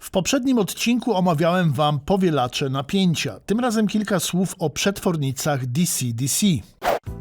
W poprzednim odcinku omawiałem Wam powielacze napięcia. Tym razem kilka słów o przetwornicach DC-DC.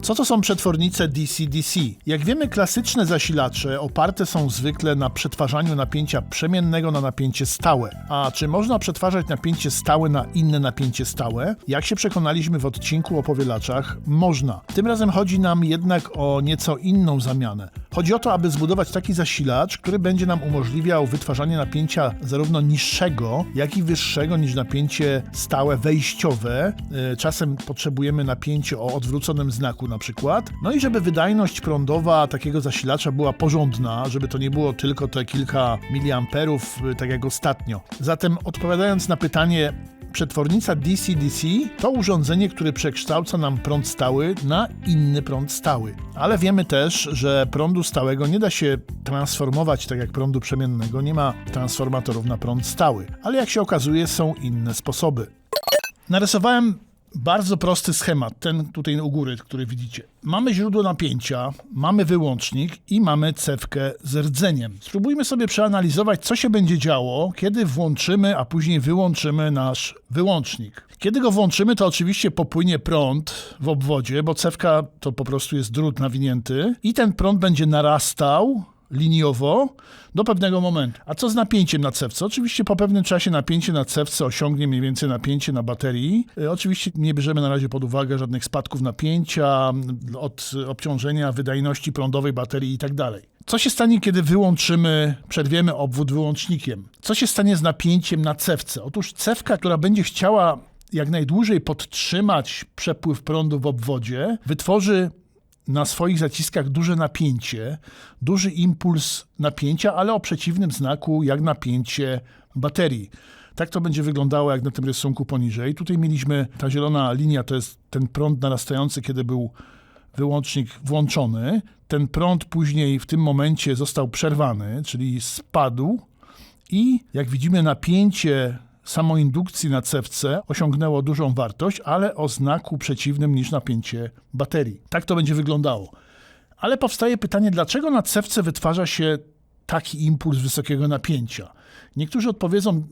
Co to są przetwornice DC-DC? Jak wiemy, klasyczne zasilacze oparte są zwykle na przetwarzaniu napięcia przemiennego na napięcie stałe. A czy można przetwarzać napięcie stałe na inne napięcie stałe? Jak się przekonaliśmy w odcinku o powielaczach, można. Tym razem chodzi nam jednak o nieco inną zamianę. Chodzi o to, aby zbudować taki zasilacz, który będzie nam umożliwiał wytwarzanie napięcia zarówno niższego, jak i wyższego niż napięcie stałe wejściowe. E, Czasem potrzebujemy napięcie o odwróconym znaku na przykład. No i żeby wydajność prądowa takiego zasilacza była porządna, żeby to nie było tylko te kilka miliamperów, e, tak jak ostatnio. Zatem odpowiadając na pytanie, Przetwornica DC-DC to urządzenie, które przekształca nam prąd stały na inny prąd stały. Ale wiemy też, że prądu stałego nie da się transformować tak jak prądu przemiennego, nie ma transformatorów na prąd stały. Ale jak się okazuje, są inne sposoby. Narysowałem bardzo prosty schemat, ten tutaj u góry, który widzicie. Mamy źródło napięcia, mamy wyłącznik i mamy cewkę z rdzeniem. Spróbujmy sobie przeanalizować, co się będzie działo, kiedy włączymy, a później wyłączymy nasz wyłącznik. Kiedy go włączymy, to oczywiście popłynie prąd w obwodzie, bo cewka to po prostu jest drut nawinięty i ten prąd będzie narastał liniowo do pewnego momentu. A co z napięciem na cewce? Oczywiście po pewnym czasie napięcie na cewce osiągnie mniej więcej napięcie na baterii. Y, Oczywiście nie bierzemy na razie pod uwagę żadnych spadków napięcia, od obciążenia wydajności prądowej baterii i tak dalej. Co się stanie, kiedy wyłączymy, przerwiemy obwód wyłącznikiem? Co się stanie z napięciem na cewce? Otóż cewka, która będzie chciała jak najdłużej podtrzymać przepływ prądu w obwodzie, wytworzy na swoich zaciskach duże napięcie, duży impuls napięcia, ale o przeciwnym znaku jak napięcie baterii. Tak to będzie wyglądało jak na tym rysunku poniżej. Tutaj mieliśmy, ta zielona linia to jest ten prąd narastający, kiedy był wyłącznik włączony. Ten prąd później w tym momencie został przerwany, czyli spadł i jak widzimy napięcie samoindukcji na cewce osiągnęło dużą wartość, ale o znaku przeciwnym niż napięcie baterii. Tak to będzie wyglądało. Ale powstaje pytanie, dlaczego na cewce wytwarza się taki impuls wysokiego napięcia? Niektórzy odpowiedzą,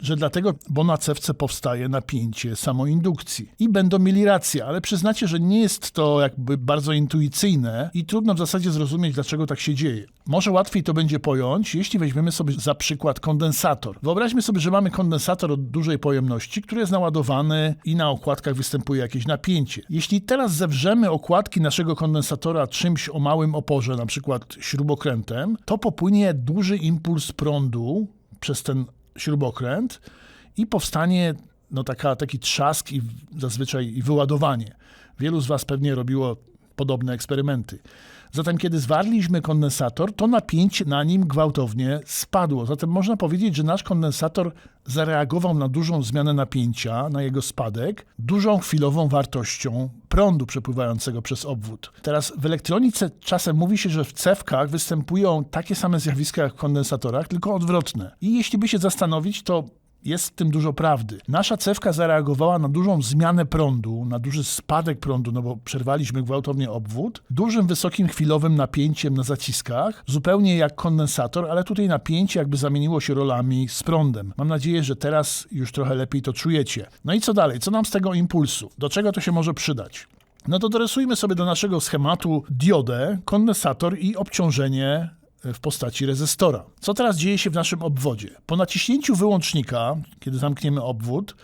że dlatego, bo na cewce powstaje napięcie samoindukcji. I będą mieli rację, ale przyznacie, że nie jest to jakby bardzo intuicyjne i trudno w zasadzie zrozumieć, dlaczego tak się dzieje. Może łatwiej to będzie pojąć, jeśli weźmiemy sobie za przykład kondensator. Wyobraźmy sobie, że mamy kondensator o dużej pojemności, który jest naładowany i na okładkach występuje jakieś napięcie. Jeśli teraz zewrzemy okładki naszego kondensatora czymś o małym oporze, na przykład śrubokrętem, to popłynie duży impuls prądu przez ten śrubokręt i powstanie no, taka, taki trzask i zazwyczaj i wyładowanie. Wielu z Was pewnie robiło podobne eksperymenty. Zatem, kiedy zwarliśmy kondensator, to napięcie na nim gwałtownie spadło. Zatem można powiedzieć, że nasz kondensator zareagował na dużą zmianę napięcia, na jego spadek, dużą chwilową wartością prądu przepływającego przez obwód. Teraz w elektronice czasem mówi się, że w cewkach występują takie same zjawiska jak w kondensatorach, tylko odwrotne. I jeśli by się zastanowić, to jest w tym dużo prawdy. Nasza cewka zareagowała na dużą zmianę prądu, na duży spadek prądu, no bo przerwaliśmy gwałtownie obwód, dużym, wysokim chwilowym napięciem na zaciskach, zupełnie jak kondensator, ale tutaj napięcie jakby zamieniło się rolami z prądem. Mam nadzieję, że teraz już trochę lepiej to czujecie. No i co dalej? Co nam z tego impulsu? Do czego to się może przydać? No to dorysujmy sobie do naszego schematu diodę, kondensator i obciążenie w postaci rezystora. Co teraz dzieje się w naszym obwodzie? Po naciśnięciu wyłącznika, kiedy zamkniemy obwód,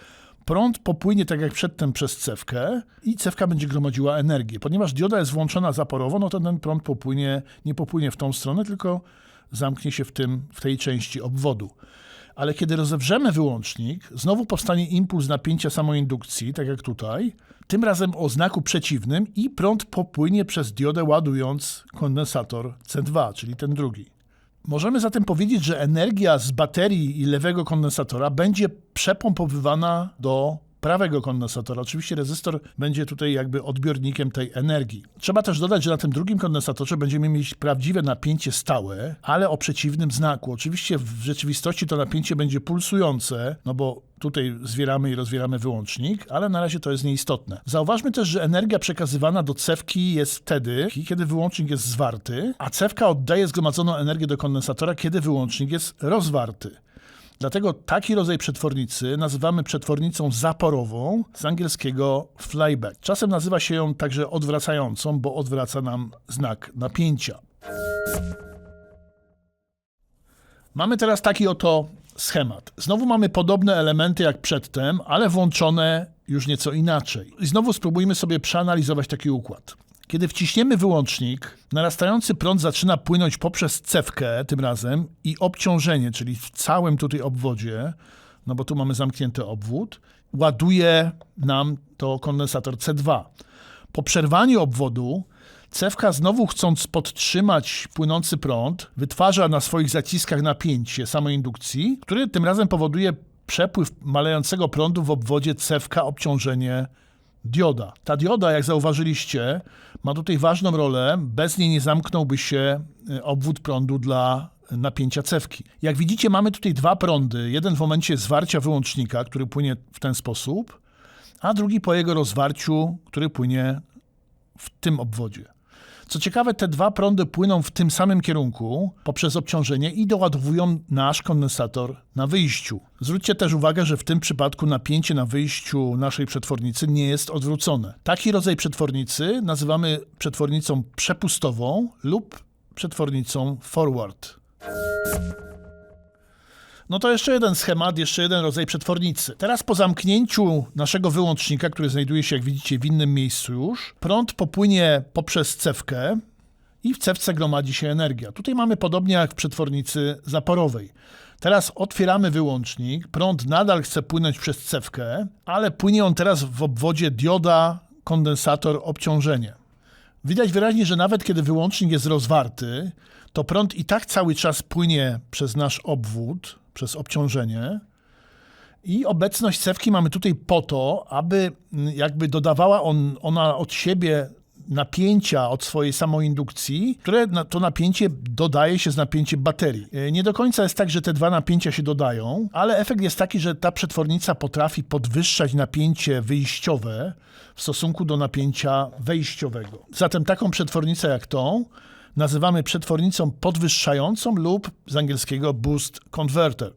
prąd popłynie tak jak przedtem przez cewkę i cewka będzie gromadziła energię. Ponieważ dioda jest włączona zaporowo, no to ten prąd popłynie, nie popłynie w tą stronę, tylko zamknie się w, tym, w tej części obwodu. Ale kiedy rozewrzemy wyłącznik, znowu powstanie impuls napięcia samoindukcji, tak jak tutaj, tym razem o znaku przeciwnym i prąd popłynie przez diodę ładując kondensator C2, czyli ten drugi. Możemy zatem powiedzieć, że energia z baterii i lewego kondensatora będzie przepompowywana do prawego kondensatora. Oczywiście rezystor będzie tutaj jakby odbiornikiem tej energii. Trzeba też dodać, że na tym drugim kondensatorze będziemy mieć prawdziwe napięcie stałe, ale o przeciwnym znaku. Oczywiście w rzeczywistości to napięcie będzie pulsujące, no bo tutaj zwieramy i rozwieramy wyłącznik, ale na razie to jest nieistotne. Zauważmy też, że energia przekazywana do cewki jest wtedy, kiedy wyłącznik jest zwarty, a cewka oddaje zgromadzoną energię do kondensatora, kiedy wyłącznik jest rozwarty. Dlatego taki rodzaj przetwornicy nazywamy przetwornicą zaporową, z angielskiego flyback. Czasem nazywa się ją także odwracającą, bo odwraca nam znak napięcia. Mamy teraz taki oto schemat. Znowu mamy podobne elementy jak przedtem, ale włączone już nieco inaczej. I znowu spróbujmy sobie przeanalizować taki układ. Kiedy wciśniemy wyłącznik, narastający prąd zaczyna płynąć poprzez cewkę tym razem i obciążenie, czyli w całym tutaj obwodzie, no bo tu mamy zamknięty obwód, ładuje nam to kondensator C2. Po przerwaniu obwodu cewka znowu chcąc podtrzymać płynący prąd, wytwarza na swoich zaciskach napięcie samoindukcji, który tym razem powoduje przepływ malejącego prądu w obwodzie cewka obciążenie dioda. Ta dioda, jak zauważyliście, ma tutaj ważną rolę. Bez niej nie zamknąłby się y, obwód prądu dla napięcia cewki. Jak widzicie, mamy tutaj dwa prądy. Jeden w momencie zwarcia wyłącznika, który płynie w ten sposób, a drugi po jego rozwarciu, który płynie w tym obwodzie. Co ciekawe, te dwa prądy płyną w tym samym kierunku poprzez obciążenie i doładowują nasz kondensator na wyjściu. Zwróćcie też uwagę, że w tym przypadku napięcie na wyjściu naszej przetwornicy nie jest odwrócone. Taki rodzaj przetwornicy nazywamy przetwornicą przepustową lub przetwornicą forward. No to jeszcze jeden schemat, jeszcze jeden rodzaj przetwornicy. Teraz po zamknięciu naszego wyłącznika, który znajduje się, jak widzicie, w innym miejscu już, prąd popłynie poprzez cewkę i w cewce gromadzi się energia. Tutaj mamy podobnie jak w przetwornicy zaporowej. Teraz otwieramy wyłącznik, prąd nadal chce płynąć przez cewkę, ale płynie on teraz w obwodzie dioda, kondensator, obciążenie. Widać wyraźnie, że nawet kiedy wyłącznik jest rozwarty, to prąd i tak cały czas płynie przez nasz obwód, przez obciążenie. I obecność cewki mamy tutaj po to, aby mm, jakby dodawała on, ona od siebie napięcia od swojej samoindukcji, które to napięcie dodaje się z napięciem baterii. E, Nie do końca jest tak, że te dwa napięcia się dodają, ale efekt jest taki, że ta przetwornica potrafi podwyższać napięcie wyjściowe w stosunku do napięcia wejściowego. Zatem taką przetwornicę jak tą nazywamy przetwornicą podwyższającą lub z angielskiego boost converter.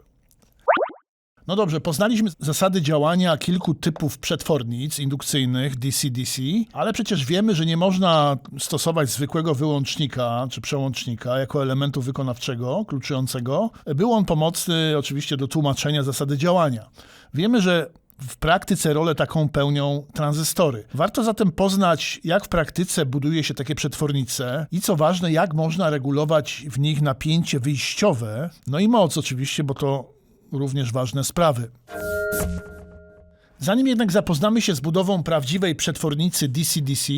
No dobrze, poznaliśmy zasady działania kilku typów przetwornic indukcyjnych DC-DC, ale przecież wiemy, że nie można stosować zwykłego wyłącznika czy przełącznika jako elementu wykonawczego, kluczyjącego. Był on pomocny oczywiście do tłumaczenia zasady działania. Wiemy, że w praktyce rolę taką pełnią tranzystory. Warto zatem poznać, jak w praktyce buduje się takie przetwornice i co ważne, jak można regulować w nich napięcie wyjściowe, no i moc oczywiście, bo to również ważne sprawy. Zanim jednak zapoznamy się z budową prawdziwej przetwornicy DC-DC,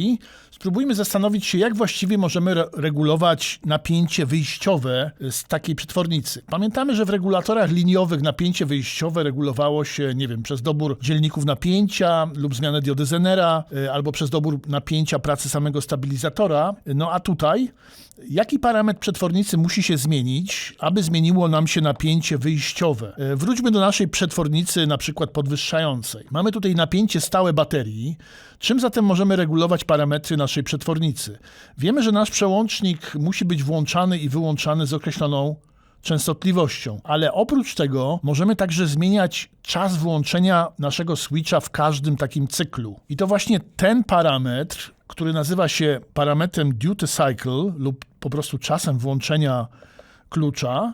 spróbujmy zastanowić się, jak właściwie możemy re- regulować napięcie wyjściowe z takiej przetwornicy. Pamiętamy, że w regulatorach liniowych napięcie wyjściowe regulowało się, nie wiem, przez dobór dzielników napięcia lub zmianę diody Zenera, y, albo przez dobór napięcia pracy samego stabilizatora. No a tutaj, jaki parametr przetwornicy musi się zmienić, aby zmieniło nam się napięcie wyjściowe? Y, Wróćmy do naszej przetwornicy, na przykład podwyższającej. Mamy tutaj napięcie stałe baterii. Czym zatem możemy regulować parametry naszej przetwornicy? Wiemy, że nasz przełącznik musi być włączany i wyłączany z określoną częstotliwością, ale oprócz tego możemy także zmieniać czas włączenia naszego switcha w każdym takim cyklu. I to właśnie ten parametr, który nazywa się parametrem duty cycle lub po prostu czasem włączenia klucza,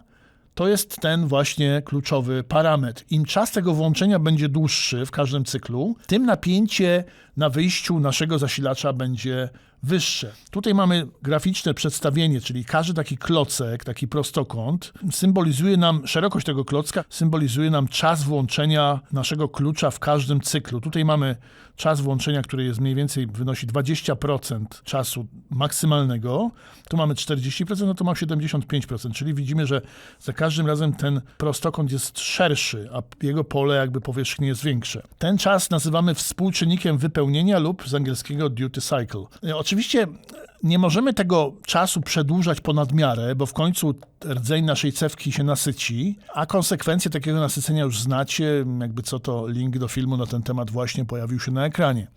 to jest ten właśnie kluczowy parametr. Im czas tego włączenia będzie dłuższy w każdym cyklu, tym napięcie na wyjściu naszego zasilacza będzie wyższe. Tutaj mamy graficzne przedstawienie, czyli każdy taki klocek, taki prostokąt, symbolizuje nam, szerokość tego klocka symbolizuje nam czas włączenia naszego klucza w każdym cyklu. Tutaj mamy czas włączenia, który jest mniej więcej, wynosi 20% czasu maksymalnego. Tu mamy 40%, no to ma 75%, czyli widzimy, że za każdym razem ten prostokąt jest szerszy, a jego pole jakby powierzchni jest większe. Ten czas nazywamy współczynnikiem wypełnienia lub z angielskiego duty cycle. Oczywiście nie możemy tego czasu przedłużać ponad miarę, bo w końcu rdzeń naszej cewki się nasyci, a konsekwencje takiego nasycenia już znacie, jakby co to link do filmu na ten temat właśnie pojawił się na ekranie.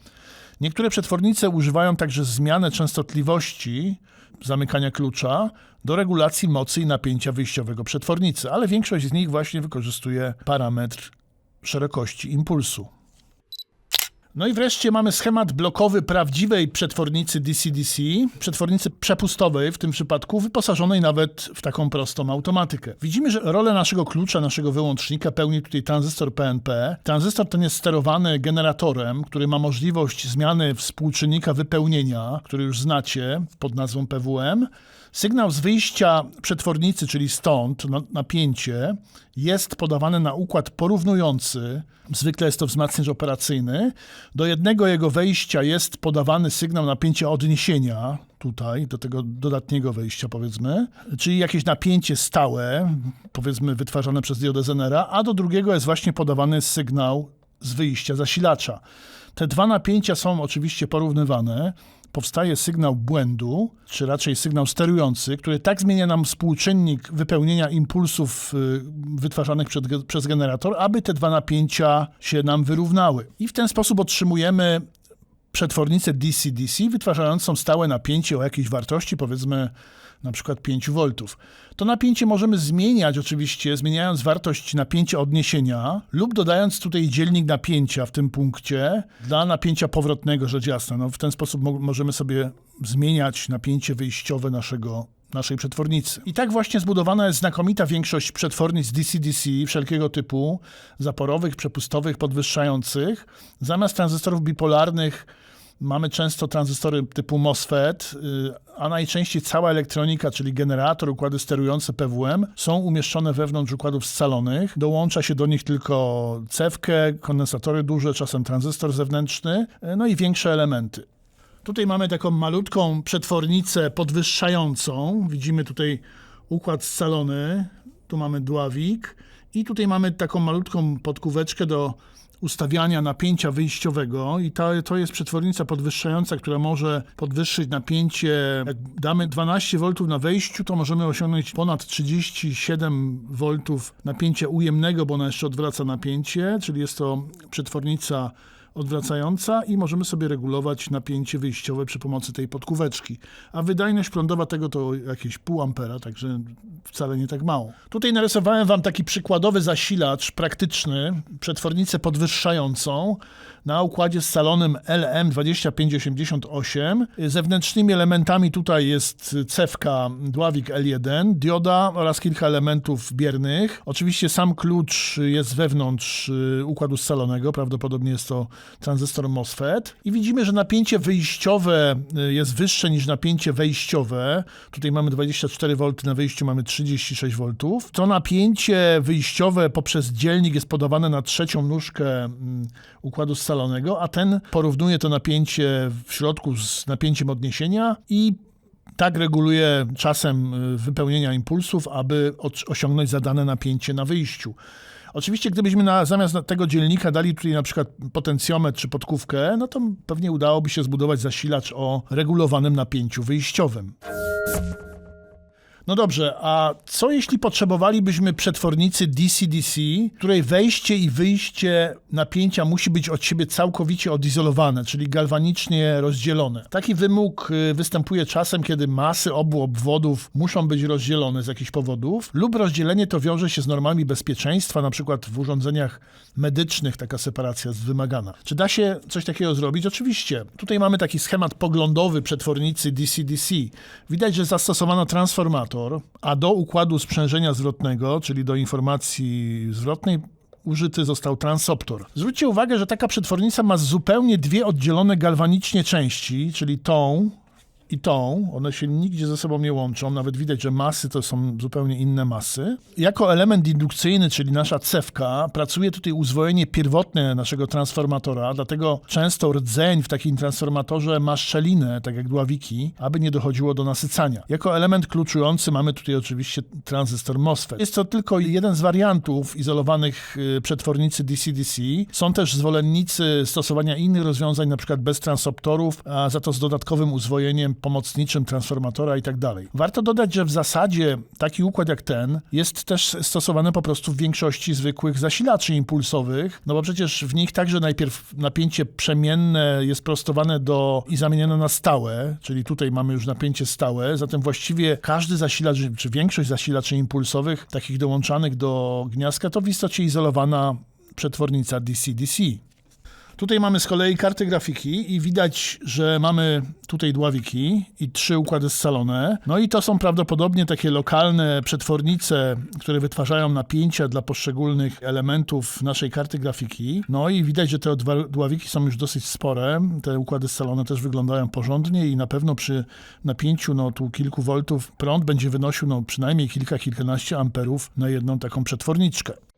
Niektóre przetwornice używają także zmianę częstotliwości zamykania klucza do regulacji mocy i napięcia wyjściowego przetwornicy, ale większość z nich właśnie wykorzystuje parametr szerokości impulsu. No i wreszcie mamy schemat blokowy prawdziwej przetwornicy DC-DC, przetwornicy przepustowej w tym przypadku, wyposażonej nawet w taką prostą automatykę. Widzimy, że rolę naszego klucza, naszego wyłącznika pełni tutaj tranzystor PNP. Tranzystor ten jest sterowany generatorem, który ma możliwość zmiany współczynnika wypełnienia, który już znacie pod nazwą PWM. Sygnał z wyjścia przetwornicy, czyli stąd na- napięcie, jest podawany na układ porównujący. Zwykle jest to wzmacniacz operacyjny. Do jednego jego wejścia jest podawany sygnał napięcia odniesienia, tutaj, do tego dodatniego wejścia, powiedzmy, czyli jakieś napięcie stałe, powiedzmy wytwarzane przez diodę Zenera, a do drugiego jest właśnie podawany sygnał z wyjścia zasilacza. Te dwa napięcia są oczywiście porównywane. Powstaje sygnał błędu, czy raczej sygnał sterujący, który tak zmienia nam współczynnik wypełnienia impulsów y, wytwarzanych przed, przez generator, aby te dwa napięcia się nam wyrównały. I w ten sposób otrzymujemy przetwornicę DC-DC wytwarzającą stałe napięcie o jakiejś wartości, powiedzmy na przykład 5 V. To napięcie możemy zmieniać oczywiście, zmieniając wartość napięcia odniesienia lub dodając tutaj dzielnik napięcia w tym punkcie dla napięcia powrotnego, rzecz jasna. No, w ten sposób mo- możemy sobie zmieniać napięcie wyjściowe naszego naszej przetwornicy. I tak właśnie zbudowana jest znakomita większość przetwornic DC-DC wszelkiego typu, zaporowych, przepustowych, podwyższających. Zamiast tranzystorów bipolarnych mamy często tranzystory typu MOSFET, y, a najczęściej cała elektronika, czyli generator, układy sterujące PWM są umieszczone wewnątrz układów scalonych. Dołącza się do nich tylko cewkę, kondensatory duże, czasem tranzystor zewnętrzny, y, no i większe elementy. Tutaj mamy taką malutką przetwornicę podwyższającą. Widzimy tutaj układ scalony, tu mamy dławik i tutaj mamy taką malutką podkóweczkę do ustawiania napięcia wyjściowego i to, jest przetwornica podwyższająca, która może podwyższyć napięcie. Jak damy 12 V na wejściu, to możemy osiągnąć ponad 37 V napięcia ujemnego, bo ona jeszcze odwraca napięcie, czyli jest to przetwornica odwracająca i możemy sobie regulować napięcie wyjściowe przy pomocy tej podkóweczki. A wydajność prądowa tego to jakieś pół ampera, także wcale nie tak mało. Tutaj narysowałem wam taki przykładowy zasilacz praktyczny, przetwornicę podwyższającą na układzie scalonym LM2588. Zewnętrznymi elementami tutaj jest cewka dławik L1, dioda oraz kilka elementów biernych. Oczywiście sam klucz jest wewnątrz y, układu scalonego, prawdopodobnie jest to tranzystor MOSFET. I widzimy, że napięcie wyjściowe y, jest wyższe niż napięcie wejściowe. Tutaj mamy 24 V, na wyjściu mamy 36 V. To napięcie wyjściowe poprzez dzielnik jest podawane na trzecią nóżkę mm, układu scalonego, a ten porównuje to napięcie w środku z napięciem odniesienia i tak reguluje czasem y, wypełnienia impulsów, aby osiągnąć zadane napięcie na wyjściu. Oczywiście, gdybyśmy na, zamiast tego dzielnika dali tutaj na przykład potencjometr czy podkówkę, no to pewnie udałoby się zbudować zasilacz o regulowanym napięciu wyjściowym. No dobrze, a co jeśli potrzebowalibyśmy przetwornicy DC-DC, której wejście i wyjście napięcia musi być od siebie całkowicie odizolowane, czyli galwanicznie rozdzielone? Taki wymóg y, występuje czasem, kiedy masy obu obwodów muszą być rozdzielone z jakichś powodów, lub rozdzielenie to wiąże się z normami bezpieczeństwa, na przykład w urządzeniach medycznych taka separacja jest wymagana. Czy da się coś takiego zrobić? Oczywiście. Tutaj mamy taki schemat poglądowy przetwornicy DC-DC. Widać, że zastosowano transformator, a do układu sprzężenia zwrotnego, czyli do informacji zwrotnej, użyty został transoptor. Zwróćcie uwagę, że taka przetwornica ma zupełnie dwie oddzielone galwanicznie części, czyli tą i tą, one się nigdzie ze sobą nie łączą, nawet widać, że masy to są zupełnie inne masy. Jako element indukcyjny, czyli nasza cewka, pracuje tutaj uzwojenie pierwotne naszego transformatora, dlatego często rdzeń w takim transformatorze ma szczelinę, tak jak dławiki, aby nie dochodziło do nasycania. Jako element kluczujący mamy tutaj oczywiście tranzystor MOSFET. Jest to tylko jeden z wariantów izolowanych y, przetwornicy DC-DC. Są też zwolennicy stosowania innych rozwiązań, na przykład bez transoptorów, a za to z dodatkowym uzwojeniem pomocniczym transformatora i tak dalej. Warto dodać, że w zasadzie taki układ jak ten jest też stosowany po prostu w większości zwykłych zasilaczy impulsowych, no bo przecież w nich także najpierw napięcie przemienne jest prostowane do i zamienione na stałe, czyli tutaj mamy już napięcie stałe, zatem właściwie każdy zasilacz, czy większość zasilaczy impulsowych, takich dołączanych do gniazdka, to w istocie izolowana przetwornica DC-DC. Tutaj mamy z kolei karty grafiki i widać, że mamy tutaj dławiki i trzy układy scalone. No i to są prawdopodobnie takie lokalne przetwornice, które wytwarzają napięcia dla poszczególnych elementów naszej karty grafiki. No i widać, że te dławiki są już dosyć spore. Te układy scalone też wyglądają porządnie i na pewno przy napięciu no tu kilku voltów prąd będzie wynosił no przynajmniej kilka, kilkanaście amperów na jedną taką przetworniczkę.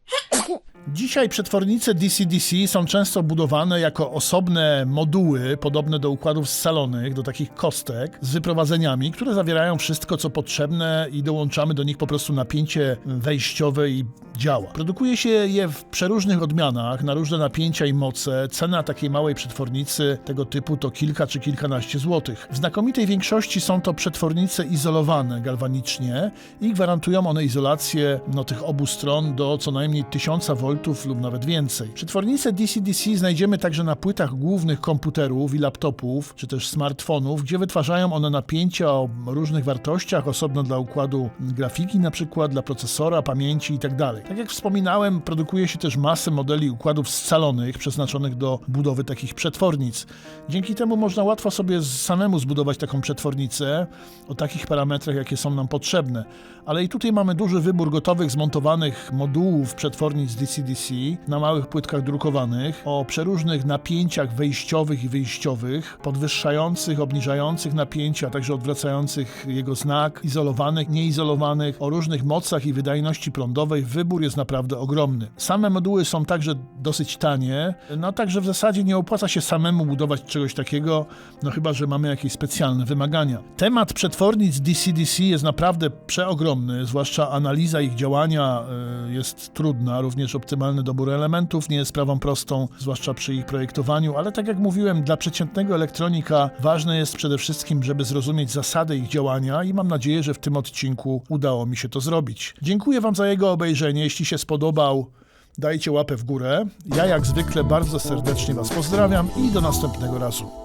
Dzisiaj przetwornice DC-DC są często budowane jako osobne moduły, podobne do układów scalonych, do takich kostek, z wyprowadzeniami, które zawierają wszystko, co potrzebne i dołączamy do nich po prostu napięcie wejściowe i działa. Produkuje się je w przeróżnych odmianach, na różne napięcia i moce. Cena takiej małej przetwornicy tego typu to kilka czy kilkanaście złotych. W znakomitej większości są to przetwornice izolowane galwanicznie i gwarantują one izolację no, tych obu stron do co najmniej 1000 V lub nawet więcej. Przetwornice DC-DC znajdziemy także na płytach głównych komputerów i laptopów, czy też smartfonów, gdzie wytwarzają one napięcia o różnych wartościach, osobno dla układu grafiki na przykład, dla procesora, pamięci itd. Tak jak wspominałem, produkuje się też masę modeli układów scalonych przeznaczonych do budowy takich przetwornic. Dzięki temu można łatwo sobie samemu zbudować taką przetwornicę o takich parametrach, jakie są nam potrzebne. Ale i tutaj mamy duży wybór gotowych, zmontowanych modułów przetwornic DC-DC na małych płytkach drukowanych o przeróżnych napięciach wejściowych i wyjściowych, podwyższających, obniżających napięcia, a także odwracających jego znak, izolowanych, nieizolowanych, o różnych mocach i wydajności prądowej. Wybór jest naprawdę ogromny. Same moduły są także dosyć tanie, no także w zasadzie nie opłaca się samemu budować czegoś takiego, no chyba, że mamy jakieś specjalne wymagania. Temat przetwornic DC-DC jest naprawdę przeogromny, zwłaszcza analiza ich działania y, jest trudna, również optymalny dobór elementów nie jest sprawą prostą, zwłaszcza przy ich projektowaniu, ale tak jak mówiłem, dla przeciętnego elektronika ważne jest przede wszystkim, żeby zrozumieć zasady ich działania i mam nadzieję, że w tym odcinku udało mi się to zrobić. Dziękuję Wam za jego obejrzenie. Jeśli się spodobał, dajcie łapę w górę. Ja jak zwykle bardzo serdecznie Was pozdrawiam i do następnego razu.